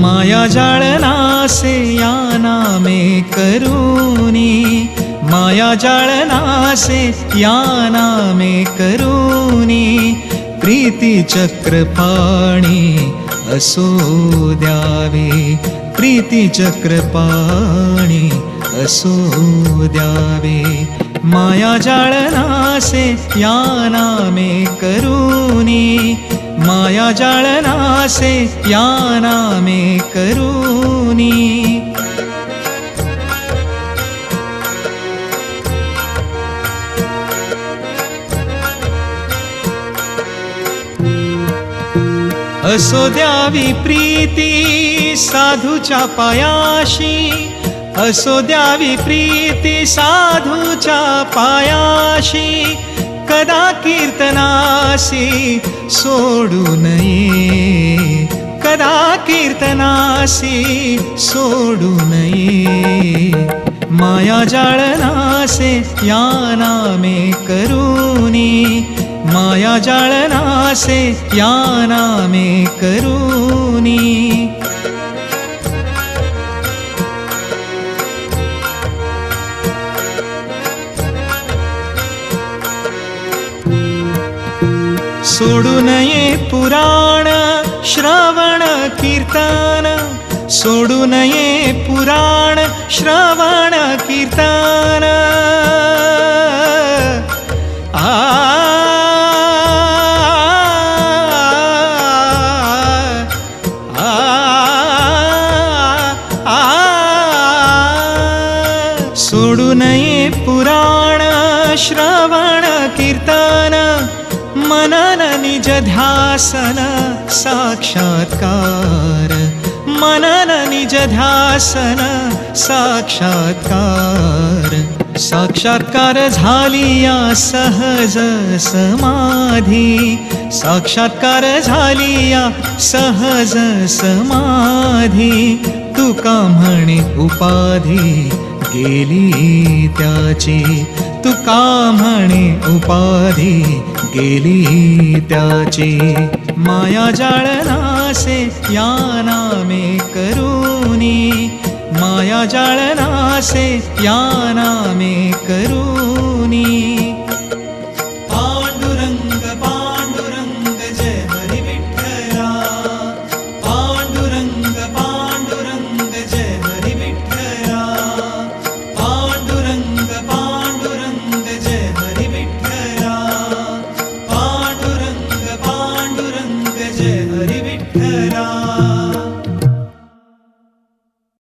माया जालनासे याना नामे माया जाळनासे याना ना मे कुनी कीर्तिचक्रपाणि असो द्यावे। कीति असो हो द्यावे. माया जाळनासे या नामे करूनी. माया जाळनासे या नामे करूनी. असो द्यावी प्रीती साधूच्या पायाशी. असो द्यावी प्रीती साधूच्या पायाशी कदा कीर्तनासी सोडू नये. कदा कीर्तनासी सोडू नये. माया जाळनासे या नामे करूनी माया जाळनासे या नामे करूनी सोडू नये पुराण श्रवण कीर्तन सोडू नये पुराण श्रवण कीर्तन आ आ, आ, सोडू नये पुराण श्रवण कीर्तन मनन निज ध्यासन साक्षात्कार। मनन निज ध्यासन साक्षात्कार। साक्षात्कार झाली या सहज समाधी। साक्षात्कार झाली या सहज समाधी। तुका म्हणे उपाधी गेली त्याची। तुका म्हणे उपाधी गेली त्याची? माया जाळनासे या नामे करूनी. माया जाळनासे या नामे करू